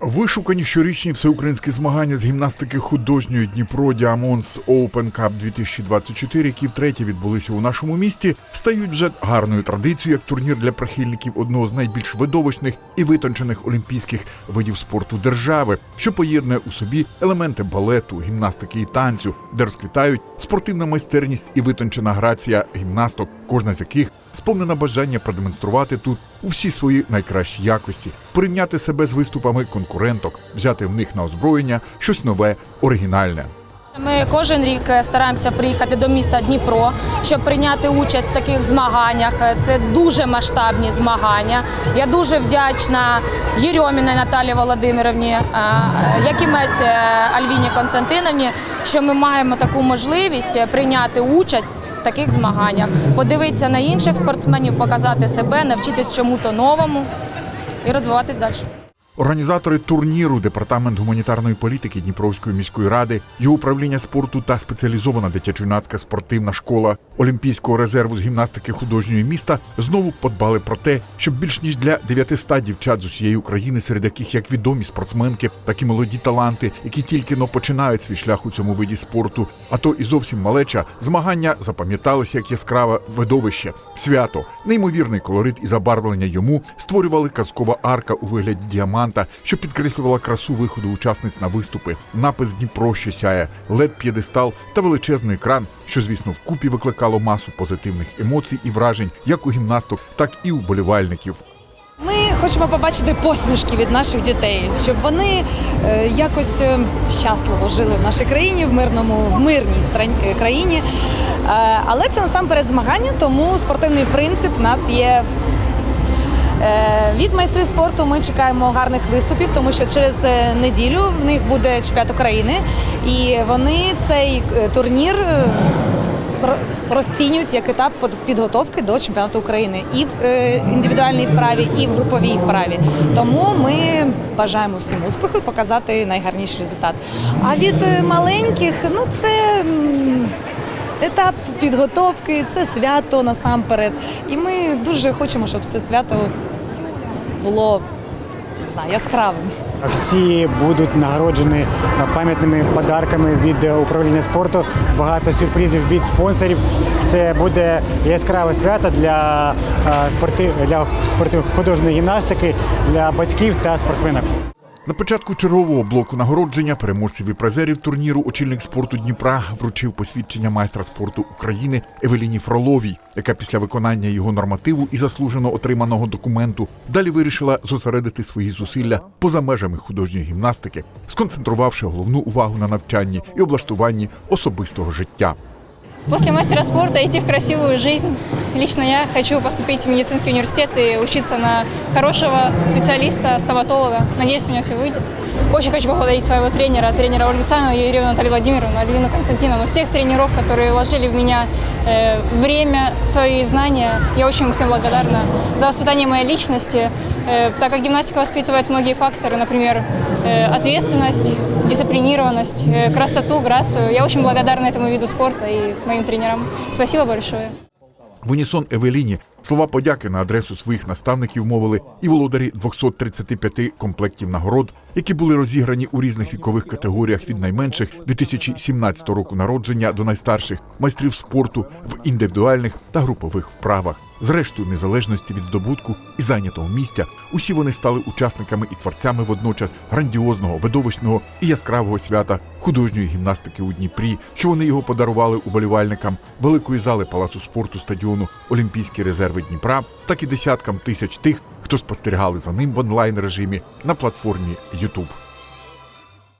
Вишукані щорічні всеукраїнські змагання з гімнастики художньої Дніпро Діамонс Open Cup 2024, які втретє відбулися у нашому місті, стають вже гарною традицією як турнір для прихильників одного з найбільш видовищних і витончених олімпійських видів спорту держави, що поєднує у собі елементи балету, гімнастики і танцю, де розквітають спортивна майстерність і витончена грація гімнасток, кожна з яких сповнена бажання продемонструвати тут у всі свої найкращі якості, порівняти себе з виступами конкуренток, взяти в них на озброєння щось нове, оригінальне. Ми кожен рік е, стараємося приїхати до міста Дніпро, щоб прийняти участь в таких змаганнях. Це дуже масштабні змагання. Я дуже вдячна Єрьоміної Наталі Володимирівні, е, Якимець е, Альвіні Константиновні, що ми маємо таку можливість прийняти участь таких змаганнях, подивитися на інших спортсменів, показати себе, навчитись чому-то новому і розвиватись далі. Організатори турніру, департамент гуманітарної політики Дніпровської міської ради, його управління спорту та спеціалізована дитячо-юнацька спортивна школа Олімпійського резерву з гімнастики художньої міста знову подбали про те, щоб більш ніж для 900 дівчат з усієї України, серед яких як відомі спортсменки, так і молоді таланти, які тільки но починають свій шлях у цьому виді спорту, а то і зовсім малеча, змагання запам'яталися як яскраве видовище, свято, неймовірний колорит і забарвлення йому створювали казкова арка у вигляді діаманта, що підкреслювала красу виходу учасниць на виступи, напис Дніпро, що сяє, лед п'єдестал та величезний екран, що, звісно, вкупі викликало масу позитивних емоцій і вражень як у гімнасток, так і у болівальників. Ми хочемо побачити посмішки від наших дітей, щоб вони е, якось е, щасливо жили в нашій країні, в мирному, в мирній е, країні. Але це насамперед змагання, тому спортивний принцип в нас є. Е, Від майстрів спорту ми чекаємо гарних виступів, тому що через е, неділю в них буде чемпіонат України, і вони цей е, турнір розцінюють як етап підготовки до чемпіонату України і в індивідуальній вправі, і в груповій вправі. Тому ми бажаємо всім успіху і показати найгарніший результат. А від маленьких, ну це. Етап підготовки, це свято насамперед. І ми дуже хочемо, щоб це свято було не знаю, яскравим. Всі будуть нагороджені пам'ятними подарками від управління спорту. Багато сюрпризів від спонсорів. Це буде яскраве свято для е, спорти для спортив художньої гімнастики, для батьків та спортсменок. На початку чергового блоку нагородження переможців і призерів турніру очільник спорту Дніпра вручив посвідчення майстра спорту України Евеліні Фроловій, яка після виконання його нормативу і заслужено отриманого документу далі вирішила зосередити свої зусилля поза межами художньої гімнастики, сконцентрувавши головну увагу на навчанні і облаштуванні особистого життя. После мастера спорта идти в красивую жизнь. Лично я хочу поступить в медицинский университет и учиться на хорошего специалиста, стоматолога. Надеюсь, у меня все выйдет. Очень хочу поблагодарить своего тренера, тренера Ольгу Александровну, Юрию Наталью Владимировну, Альвину Константиновну, всех тренеров, которые вложили в меня э, время, свои знания. Я очень всем благодарна за воспитание моей личности, так как гимнастика воспитывает многие факторы, например, э, ответственность, дисциплинированность, э, красоту, грацию. Я очень благодарна этому виду спорта и моим тренерам. Спасибо большое. В унісон Евеліні слова подяки на адресу своїх наставників мовили і володарі 235 комплектів нагород, які були розіграні у різних вікових категоріях від найменших 2017 року народження до найстарших майстрів спорту в індивідуальних та групових вправах. Зрештою, незалежності від здобутку і зайнятого місця, усі вони стали учасниками і творцями водночас грандіозного, видовищного і яскравого свята художньої гімнастики у Дніпрі, що вони його подарували уболівальникам великої зали палацу спорту стадіону Олімпійські резерви Дніпра, так і десяткам тисяч тих, хто спостерігали за ним в онлайн режимі на платформі YouTube.